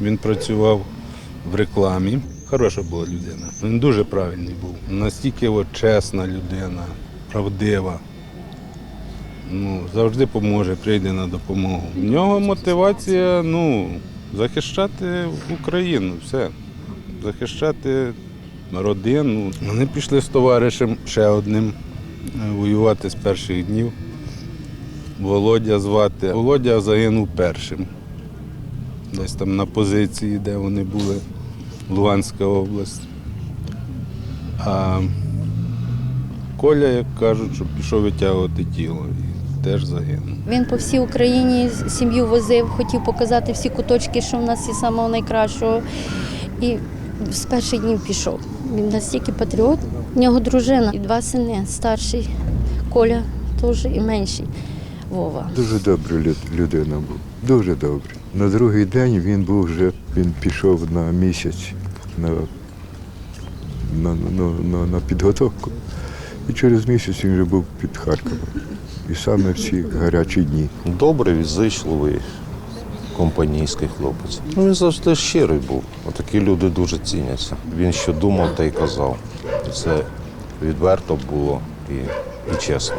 Він працював в рекламі. Хороша була людина. Він дуже правильний був. Настільки от чесна людина, правдива. Ну, завжди поможе, прийде на допомогу. В нього мотивація ну, захищати Україну, все. Захищати родину. Вони пішли з товаришем ще одним е, воювати з перших днів. Володя звати. Володя загинув першим. Десь там на позиції, де вони були, Луганська область. А Коля, як кажуть, що пішов витягувати тіло і теж загинув. Він по всій Україні сім'ю возив, хотів показати всі куточки, що в нас є самого найкращого. І з перших днів пішов. Він настільки патріот. У нього дружина і два сини, старший Коля теж і менший Вова. Дуже добра людина був. Дуже добрий. На другий день він був вже, він пішов на місяць на, на, на, на, на підготовку. І через місяць він вже був під Харковом. І саме в ці гарячі дні. Добрий, відзичливий, компанійський хлопець. Ну, він завжди щирий був. Отакі люди дуже ціняться. Він що думав, та й казав. І це відверто було і, і чесно.